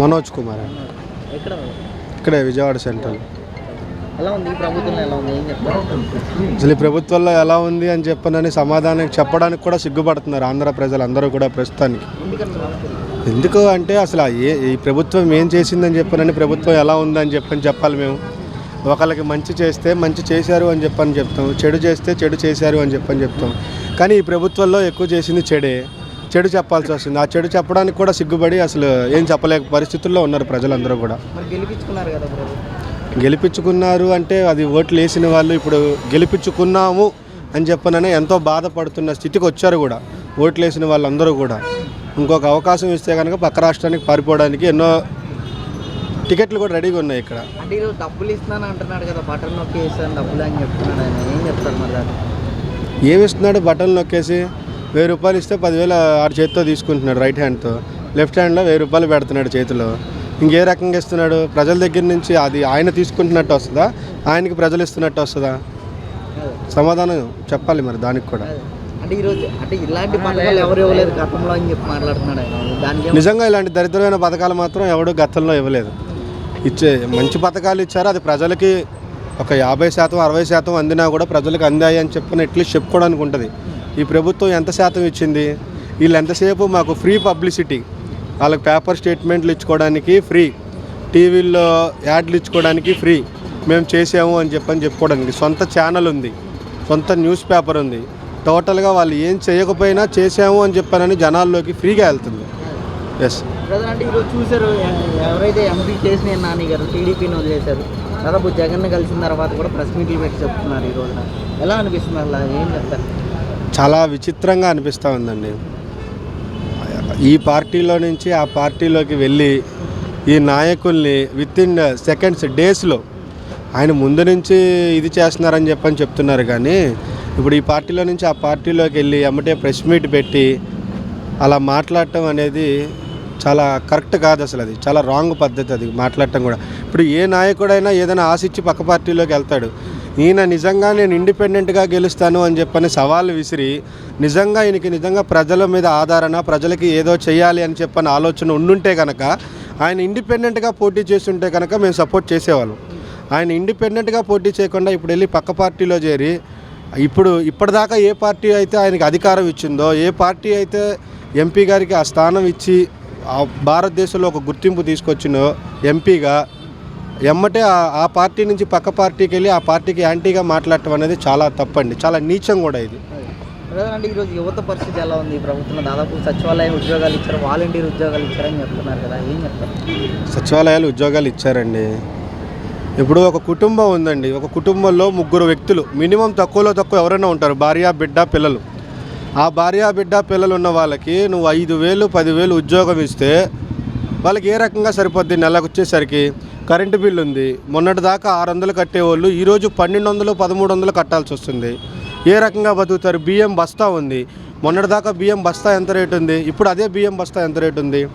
మనోజ్ కుమార్ అండి. ఇక్కడే విజయవాడ సెంట్రల్. అసలు ఈ ప్రభుత్వంలో ఎలా ఉంది అని చెప్పనని సమాధానం చెప్పడానికి కూడా సిగ్గుపడుతున్నారు ఆంధ్ర ప్రజలు అందరూ కూడా ప్రస్తుతానికి. ఎందుకు అంటే అసలు ఏ ఈ ప్రభుత్వం ఏం చేసిందని చెప్పనని ప్రభుత్వం ఎలా ఉందని చెప్పని చెప్పాలి మేము. ఒకళ్ళకి మంచి చేస్తే మంచి చేశారు అని చెప్పని చెప్తాం. చెడు చేస్తే చెడు చేశారు అని చెప్పని చెప్తాం. కానీ ఈ ప్రభుత్వంలో ఎక్కువ చేసింది చెడే. చెడు చెప్పాల్సి వస్తుంది. ఆ చెడు చెప్పడానికి కూడా సిగ్గుపడి అసలు ఏం చెప్పలేక పరిస్థితుల్లో ఉన్నారు ప్రజలందరూ కూడా. గెలిపించుకున్నారు కదా గెలిపించుకున్నారు అంటే అది ఓట్లు వేసిన వాళ్ళు ఇప్పుడు గెలిపించుకున్నాము అని చెప్పననే ఎంతో బాధపడుతున్న స్థితికి వచ్చారు కూడా. ఓట్లు వేసిన వాళ్ళందరూ కూడా. ఇంకొక అవకాశం ఇస్తే కనుక పక్క రాష్ట్రానికి పారిపోవడానికి ఎన్నో టికెట్లు కూడా రెడీగా ఉన్నాయి ఇక్కడ. అంటే డబ్బులు ఇస్తున్నాను అంటున్నాడు కదా బటన్ డబ్బులు అని చెప్తున్నాడు ఏం చెప్తారు దాన్ని? ఏమి ఇస్తున్నాడు బటన్ నొక్కేసి? వెయ్యి రూపాయలు ఇస్తే పదివేలు ఆరు చేతితో తీసుకుంటున్నాడు రైట్ హ్యాండ్తో లెఫ్ట్ హ్యాండ్లో వెయ్యి రూపాయలు పెడుతున్నాడు చేతిలో. ఇంకే రకంగా ఇస్తున్నాడు. ప్రజల దగ్గర నుంచి అది ఆయన తీసుకుంటున్నట్టు వస్తుందా? ఆయనకి ప్రజలు ఇస్తున్నట్టు వస్తుందా? సమాధానం చెప్పాలి మరి దానికి కూడా. అంటే ఈరోజు అంటే ఇలాంటి పథకాలు ఎవరు ఇవ్వలేదు గతంలో అని చెప్పి మాట్లాడుతున్నాడు ఆయన. నిజంగా ఇలాంటి దరిద్రమైన పథకాలు మాత్రం ఎవడు గతంలో ఇవ్వలేదు. ఇచ్చే మంచి పథకాలు ఇచ్చారు. అది ప్రజలకి ఒక యాభై శాతం అరవై శాతం అందినా కూడా ప్రజలకు అందాయి అని చెప్పిన అట్లీస్ట్ చెప్పుకోవడానికి ఉంటుంది. ఈ ప్రభుత్వం ఎంత శాతం ఇచ్చింది? వీళ్ళు ఎంతసేపు మాకు ఫ్రీ పబ్లిసిటీ? వాళ్ళకి పేపర్ స్టేట్మెంట్లు ఇచ్చుకోవడానికి ఫ్రీ. టీవీల్లో యాడ్లు ఇచ్చుకోవడానికి ఫ్రీ. మేము చేసాము అని చెప్పని చెప్పుకోవడానికి సొంత ఛానల్ ఉంది. సొంత న్యూస్ పేపర్ ఉంది. టోటల్గా వాళ్ళు ఏం చేయకపోయినా చేసాము అని చెప్పానని జనాల్లోకి ఫ్రీగా వెళ్తుంది. ఎస్ బ్రదర్ అంటే ఈరోజు చూశారు ఎవరైతే ఎంపీ చేసిన నాని గారు టీడీపీని వదిలేశారు దాదాపు జగన్ కలిసిన తర్వాత కూడా ప్రెస్ మీట్లు పెట్టి చెప్తున్నారు ఈరోజు ఎలా అనిపిస్తుంది అలా? ఏం చెప్తారు? చాలా విచిత్రంగా అనిపిస్తూ ఉందండి. ఈ పార్టీలో నుంచి ఆ పార్టీలోకి వెళ్ళి ఈ నాయకుల్ని విత్ ఇన్ సెకండ్స్ డేస్లో ఆయన ముందు నుంచి ఇది చేస్తున్నారని చెప్పని చెప్తున్నారు కానీ ఇప్పుడు ఈ పార్టీలో నుంచి ఆ పార్టీలోకి వెళ్ళి అమ్మటే ప్రెస్ మీట్ పెట్టి అలా మాట్లాడటం అనేది చాలా కరెక్ట్ కాదు అసలు అది. చాలా రాంగ్ పద్ధతి అది మాట్లాడటం కూడా. ఇప్పుడు ఏ నాయకుడైనా ఏదైనా ఆశించి పక్క పార్టీలోకి వెళ్తాడు. ఈయన నిజంగా నేను ఇండిపెండెంట్గా గెలుస్తాను అని చెప్పని సవాళ్ళు విసిరి నిజంగా ఈయనకి నిజంగా ప్రజల మీద ఆధారణ ప్రజలకి ఏదో చేయాలి అని చెప్పని ఆలోచన ఉండుంటే కనుక ఆయన ఇండిపెండెంట్గా పోటీ చేస్తుంటే కనుక మేము సపోర్ట్ చేసేవాళ్ళం. ఆయన ఇండిపెండెంట్గా పోటీ చేయకుండా ఇప్పుడు వెళ్ళి పక్క పార్టీలో చేరి ఇప్పుడు ఇప్పటిదాకా ఏ పార్టీ అయితే ఆయనకి అధికారం ఇచ్చిందో ఏ పార్టీ అయితే ఎంపీ గారికి ఆ స్థానం ఇచ్చి భారతదేశంలో ఒక గుర్తింపు తీసుకొచ్చిందో ఎంపీగా ఎమ్మటే ఆ- పార్టీ నుంచి పక్క పార్టీకి వెళ్ళి ఆ పార్టీకి యాంటీగా మాట్లాడటం అనేది చాలా తప్పండి. చాలా నీచం కూడా ఇది. అంటే ఈరోజు యువత పరిస్థితి ఎలా ఉంది? ప్రభుత్వం దాదాపు సచివాలయం ఉద్యోగాలు ఇచ్చారు వాలంటీర్ ఉద్యోగాలు ఇచ్చారని చెప్తున్నారు కదా ఏం చెప్తారు? సచివాలయాలు ఉద్యోగాలు ఇచ్చారండి. ఇప్పుడు ఒక కుటుంబం ఉందండి. ఒక కుటుంబంలో ముగ్గురు వ్యక్తులు మినిమం తక్కువలో తక్కువ ఎవరైనా ఉంటారు భార్య బిడ్డ పిల్లలు. ఆ భార్య బిడ్డ పిల్లలు ఉన్న వాళ్ళకి నువ్వు ఐదు వేలు పదివేలు ఉద్యోగం ఇస్తే వాళ్ళకి ఏ రకంగా సరిపోద్ది? నెలకు వచ్చేసరికి కరెంటు బిల్లు ఉంది. మొన్నటి దాకా ఆరు వందలు కట్టేవాళ్ళు ఈరోజు పన్నెండు వందలు పదమూడు వందలు కట్టాల్సి వస్తుంది. ఏ రకంగా బతుకుతారు? బియ్యం బస్తా ఉంది. మొన్నటి దాకా బియ్యం బస్తా ఎంత రేటు ఉంది? ఇప్పుడు అదే బియ్యం బస్తా ఎంత రేటు ఉంది?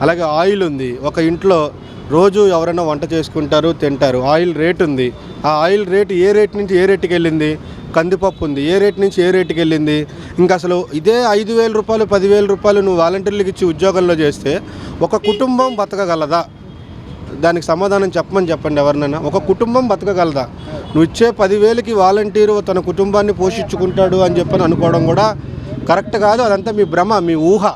అలాగే ఆయిల్ ఉంది. ఒక ఇంట్లో రోజు ఎవరైనా వంట చేసుకుంటారు తింటారు. ఆయిల్ రేట్ ఉంది. ఆ ఆయిల్ రేట్ ఏ రేట్ నుంచి ఏ రేటుకి వెళ్ళింది? కందిపప్పు ఉంది. ఏ రేట్ నుంచి ఏ రేటుకి వెళ్ళింది? ఇంకా అసలు ఇదే ఐదు వేల రూపాయలు పదివేల రూపాయలు నువ్వు వాలంటీర్లకు ఇచ్చి ఉద్యోగంలో చేస్తే ఒక కుటుంబం బతకగలదా? దానికి సమాధానం చెప్పమని చెప్పండి ఎవరినైనా. ఒక కుటుంబం బతకగలదా? నువ్వు ఇచ్చే పదివేలకి వాలంటీరు తన కుటుంబాన్ని పోషించుకుంటాడు అని చెప్పని అనుకోవడం కూడా కరెక్ట్ కాదు. అదంతా మీ భ్రమ మీ ఊహ.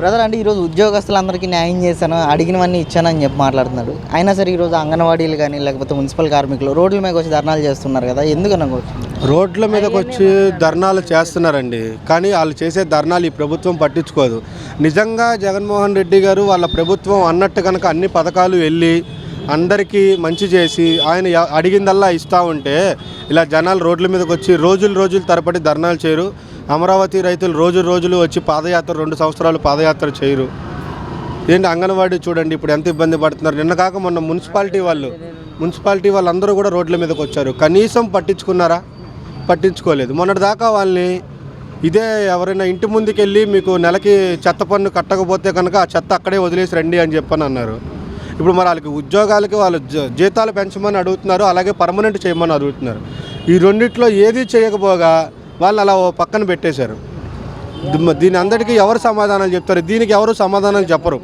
బ్రదర్ అంటే ఈరోజు ఉద్యోగస్తులందరికీ న్యాయం చేశాను అడిగినవన్నీ ఇచ్చానని చెప్పి మాట్లాడుతున్నాడు. అయినా సరే ఈరోజు అంగన్వాడీలు కానీ లేకపోతే మున్సిపల్ కార్మికులు రోడ్ల మీద వచ్చి ధర్నాలు చేస్తున్నారు కదా ఎందుకు అనుకోవచ్చు రోడ్ల మీదకి వచ్చి ధర్నాలు చేస్తున్నారండి. కానీ వాళ్ళు చేసే ధర్నాలు ఈ ప్రభుత్వం పట్టించుకోదు. నిజంగా జగన్మోహన్ రెడ్డి గారు వాళ్ళ ప్రభుత్వం అన్నట్టు కనుక అన్ని పథకాలు వెళ్ళి అందరికీ మంచి చేసి ఆయన అడిగిందల్లా ఇస్తూ ఉంటే ఇలా జనాలు రోడ్ల మీదకి వచ్చి రోజులు రోజులు తరబడి ధర్నాలు చేయరు. అమరావతి రైతులు రోజు రోజులు వచ్చి పాదయాత్ర రెండు సంవత్సరాలు పాదయాత్ర చేయరు. ఏంటి అంగన్వాడీ చూడండి ఇప్పుడు ఎంత ఇబ్బంది పడుతున్నారు. నిన్న కాక మొన్న మున్సిపాలిటీ వాళ్ళు మున్సిపాలిటీ వాళ్ళందరూ కూడా రోడ్ల మీదకి వచ్చారు. కనీసం పట్టించుకున్నారా? పట్టించుకోలేదు. మొన్నటి దాకా వాళ్ళని ఇదే ఎవరైనా ఇంటి ముందుకెళ్ళి మీకు నెలకి చెత్త పన్ను కట్టకపోతే కనుక ఆ చెత్త అక్కడే వదిలేసి రండి అని చెప్పని అన్నారు. ఇప్పుడు మరి వాళ్ళకి ఉద్యోగాలకి వాళ్ళు జీతాలు పెంచమని అడుగుతున్నారు అలాగే పర్మనెంట్ చేయమని అడుగుతున్నారు. ఈ రెండిట్లో ఏది చేయకపోగా వాళ్ళు అలా ఓ పక్కన పెట్టేశారు. దీని అందరికీ ఎవరు సమాధానాలు చెప్తారు? దీనికి ఎవరు సమాధానాలు చెప్పరు.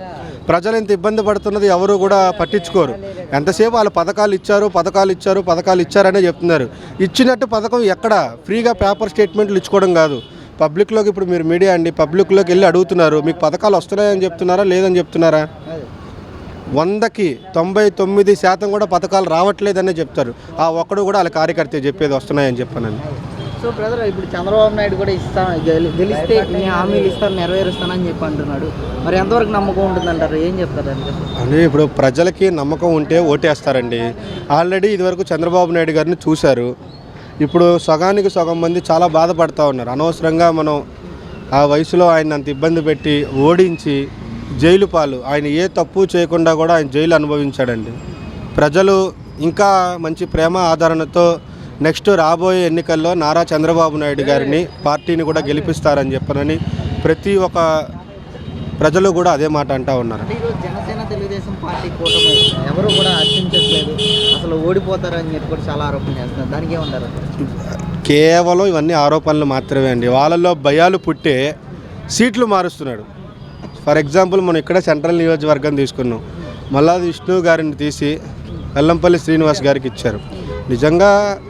ప్రజలు ఎంత ఇబ్బంది పడుతున్నది ఎవరు కూడా పట్టించుకోరు. ఎంతసేపు వాళ్ళు పథకాలు ఇచ్చారు పథకాలు ఇచ్చారు పథకాలు ఇచ్చారనే చెప్తున్నారు. ఇచ్చినట్టు పథకం ఎక్కడ? ఫ్రీగా పేపర్ స్టేట్మెంట్లు ఇచ్చుకోవడం కాదు. పబ్లిక్లోకి ఇప్పుడు మీరు మీడియా అండి పబ్లిక్లోకి వెళ్ళి అడుగుతున్నారు. మీకు పథకాలు వస్తున్నాయని చెప్తున్నారా లేదని చెప్తున్నారా? వందకి తొంభై తొమ్మిది శాతం కూడా పథకాలు రావట్లేదనే చెప్తారు. ఆ ఒక్కడు కూడా వాళ్ళ కార్యకర్త చెప్పేది వస్తున్నాయని చెప్పానండి. సో బ్రదర్ ఇప్పుడు చంద్రబాబు నాయుడు కూడా ఇస్తా గెలిస్తే నేను హామీలు ఇస్తాను నెరవేరుస్తానని చెప్పి అంటున్నాడు మరి ఎంతవరకు నమ్మకం ఉంటుందంటారు? ఏం చెప్తారు అంటే అంటే ఇప్పుడు ప్రజలకి నమ్మకం ఉంటే ఓటేస్తారండి. ఆల్రెడీ ఇదివరకు చంద్రబాబు నాయుడు గారిని చూశారు. ఇప్పుడు సగానికి సగం మంది చాలా బాధపడతా ఉన్నారు. అనవసరంగా మనం ఆ వయసులో ఆయన అంత ఇబ్బంది పెట్టి ఓడించి జైలు పాలు ఆయన ఏ తప్పు చేయకుండా కూడా ఆయన జైలు అనుభవించాడండి. ప్రజలు ఇంకా మంచి ప్రేమ ఆదరణతో నెక్స్ట్ రాబోయే ఎన్నికల్లో నారా చంద్రబాబు నాయుడు గారిని పార్టీని కూడా గెలిపిస్తారని చెప్పనని ప్రతి ఒక్క ప్రజలు కూడా అదే మాట అంటా ఉన్నారు. జనసేన తెలుగుదేశం పార్టీ కూటమి ఎవరు కూడా హర్షించట్లేదు అసలు ఓడిపోతారని చెప్పి కూడా చాలా ఆరోపణ చేస్తున్నారు. దానికి ఏమంటారు? కేవలం ఇవన్నీ ఆరోపణలు మాత్రమే అండి. వాళ్ళలో భయాలు పుట్టే సీట్లు మారుస్తున్నాడు. ఫర్ ఎగ్జాంపుల్ మనం ఇక్కడ సెంట్రల్ నియోజకవర్గం తీసుకున్నాం. మల్లా విష్ణు గారిని తీసి వెల్లంపల్లి శ్రీనివాస్ గారికి ఇచ్చారు. నిజంగా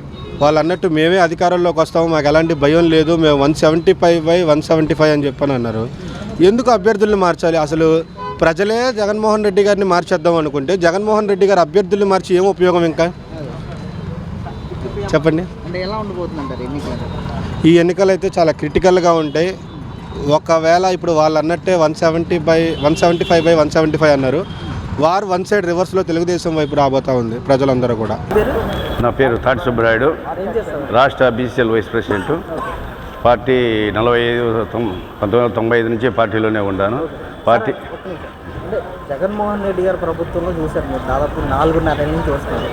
వాళ్ళు అన్నట్టు మేమే అధికారంలోకి వస్తాము మాకు ఎలాంటి భయం లేదు మేము one seventy five by one seventy five అని చెప్పని అన్నారు. ఎందుకు అభ్యర్థుల్ని మార్చాలి? అసలు ప్రజలే జగన్మోహన్ రెడ్డి గారిని మార్చేద్దాం అనుకుంటే జగన్మోహన్ రెడ్డి గారు అభ్యర్థుల్ని మార్చి ఏం ఉపయోగం ఇంకా? చెప్పండి. ఈ ఎన్నికలు అయితే చాలా క్రిటికల్గా ఉంటాయి. ఒకవేళ ఇప్పుడు వాళ్ళు అన్నట్టే one seventy by one seventy five by one seventy five అన్నారు. వారు వన్ సైడ్ రివర్స్లో తెలుగుదేశం వైపు రాబోతా ఉంది ప్రజలందరూ కూడా. నా పేరు తాటి సుబ్బరాయుడు. రాష్ట్ర బీసీఎల్ వైస్ ప్రెసిడెంట్. పార్టీ నలభై ఐదు తొం- పంతొమ్మిది వందల తొంభై ఐదు నుంచి పార్టీలోనే ఉన్నాను పార్టీ జగన్మోహన్ రెడ్డి గారు ప్రభుత్వంలో చూశారు మీరు దాదాపు నాలుగున్నర నుంచి వస్తున్నారు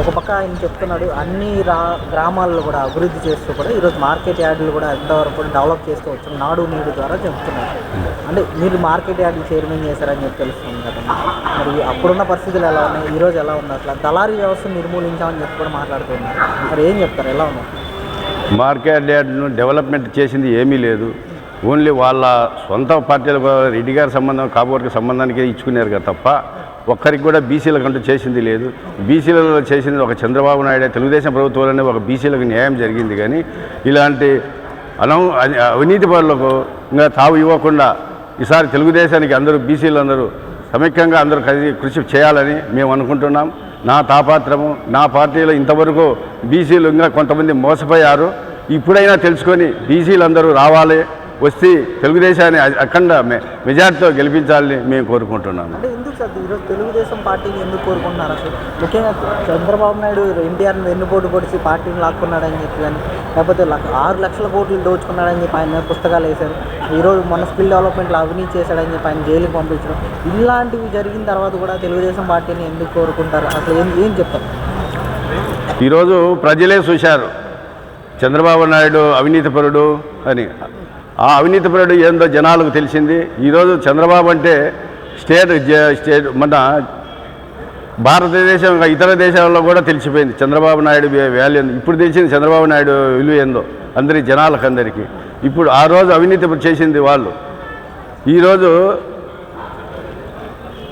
ఒక పక్క ఆయన చెప్తున్నాడు అన్ని రా గ్రామాల్లో కూడా అభివృద్ధి చేస్తూ కూడా ఈరోజు మార్కెట్ యార్డులు కూడా ఎంతవరకు డెవలప్ చేస్తూ వచ్చాం నాడు నీడు ద్వారా చెప్తున్నారు. అంటే మీరు మార్కెట్ యార్డులు చైర్మన్ చేశారని చెప్పి తెలుస్తుంది కదా. మరి అప్పుడున్న పరిస్థితులు ఎలా ఉన్నాయి? ఈరోజు ఎలా ఉన్నారు అట్లా దళారీ వ్యవస్థను నిర్మూలించామని చెప్పి కూడా మాట్లాడుతున్నారు. మరి ఏం చెప్తారు? ఎలా ఉన్నారు మార్కెట్ యార్డ్ను డెవలప్మెంట్ చేసింది ఏమీ లేదు. ఓన్లీ వాళ్ళ సొంత పార్టీలకు రెడ్డి గారి సంబంధం కాబోర్కి సంబంధానికి ఇచ్చుకున్నారు కదా తప్ప ఒక్కరికి కూడా బీసీల కంటూ చేసింది లేదు. బీసీలలో చేసింది ఒక చంద్రబాబు నాయుడు తెలుగుదేశం ప్రభుత్వంలోనే ఒక బీసీలకు న్యాయం జరిగింది కానీ ఇలాంటి అనం అవినీతి పనులకు ఇంకా తావు ఇవ్వకుండా ఈసారి తెలుగుదేశానికి అందరూ బీసీలు అందరూ సమైక్యంగా అందరూ కలిసి కృషి చేయాలని మేము అనుకుంటున్నాం. నా తాపాత్రము నా పార్టీలో ఇంతవరకు బీసీలు ఇంకా కొంతమంది మోసపోయారు. ఇప్పుడైనా తెలుసుకొని బీసీలు అందరూ రావాలి. వస్తే తెలుగుదేశాన్ని అఖండ మెజార్టీతో గెలిపించాలని మేము కోరుకుంటున్నాము. అంటే ఎందుకు సార్ ఈరోజు తెలుగుదేశం పార్టీని ఎందుకు కోరుకుంటున్నారు అసలు? ముఖ్యంగా చంద్రబాబు నాయుడు ఎన్టీఆర్ని వెన్నుపోటు పొడిచి పార్టీని లాక్కున్నాడని చెప్పి కానీ లేకపోతే ఆరు లక్షల కోట్లు దోచుకున్నాడని చెప్పి ఆయన పుస్తకాలు వేశారు. ఈరోజు మన స్కిల్ డెవలప్మెంట్లో అవినీతి చేశాడని చెప్పి ఆయన జైలుకి పంపించడం. ఇలాంటివి జరిగిన తర్వాత కూడా తెలుగుదేశం పార్టీని ఎందుకు కోరుకుంటారు? అసలు ఏం ఏం చెప్తారు? ఈరోజు ప్రజలే చూశారు. చంద్రబాబు నాయుడు అవినీతిపరుడు అని. ఆ అవినీతిపరుడు ఏందో జనాలకు తెలిసింది. ఈరోజు చంద్రబాబు అంటే స్టేట్ స్టేట్ మన భారతదేశం ఇతర దేశాల్లో కూడా తెలిసిపోయింది. చంద్రబాబు నాయుడు వాల్యూ ఇప్పుడు తెలిసింది చంద్రబాబు నాయుడు విలువ ఏందో అందరి జనాలకు అందరికీ. ఇప్పుడు ఆ రోజు అవినీతి చేసింది వాళ్ళు. ఈరోజు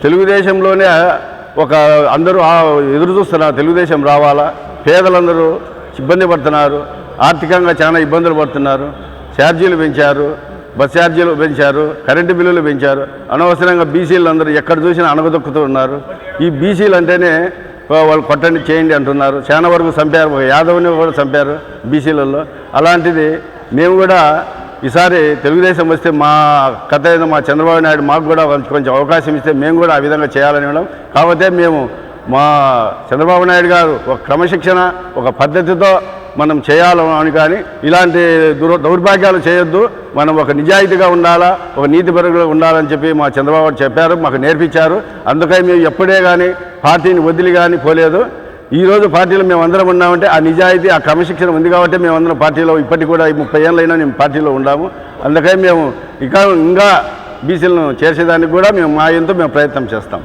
తెలుగుదేశంలోనే ఒక అందరూ ఎదురు చూస్తున్నారు. తెలుగుదేశం రావాలా? పేదలందరూ ఇబ్బంది పడుతున్నారు. ఆర్థికంగా చాలా ఇబ్బందులు పడుతున్నారు. ఛార్జీలు పెంచారు బస్ ఛార్జీలు పెంచారు కరెంటు బిల్లులు పెంచారు. అనవసరంగా బీసీలు అందరూ ఎక్కడ చూసినా అణగదొక్కుతూ ఉన్నారు. ఈ బీసీలు అంటేనే వాళ్ళు కొట్టండి చేయండి అంటున్నారు. చాలా వరకు చంపారు. ఒక యాదవ్ని కూడా చంపారు బీసీలలో. అలాంటిది మేము కూడా ఈసారి తెలుగుదేశం వస్తే మా కథ ఏదో మా చంద్రబాబు నాయుడు మాకు కూడా కొంచెం కొంచెం అవకాశం ఇస్తే మేము కూడా ఆ విధంగా చేయాలని ఉన్నాం. కాకపోతే మేము మా చంద్రబాబు నాయుడు గారు ఒక క్రమశిక్షణ ఒక పద్ధతితో మనం చేయాలని కానీ ఇలాంటి దుర్ దౌర్భాగ్యాలు చేయొద్దు. మనం ఒక నిజాయితీగా ఉండాలా ఒక నీతిపరుగా ఉండాలని చెప్పి మా చంద్రబాబు చెప్పారు మాకు నేర్పించారు. అందుకని మేము ఎప్పుడే కానీ పార్టీని వదిలి కానీ పోలేదు. ఈరోజు పార్టీలో మేము అందరం ఉన్నామంటే ఆ నిజాయితీ ఆ క్రమశిక్షణ ఉంది కాబట్టి మేము అందరం పార్టీలో ఇప్పటికి కూడా ముప్పై ఏళ్ళైనా మేము పార్టీలో ఉన్నాము. అందుకని మేము ఇంకా ఇంకా బీసీలను చేసేదానికి కూడా మేము మా ఎంతో మేము ప్రయత్నం చేస్తాం.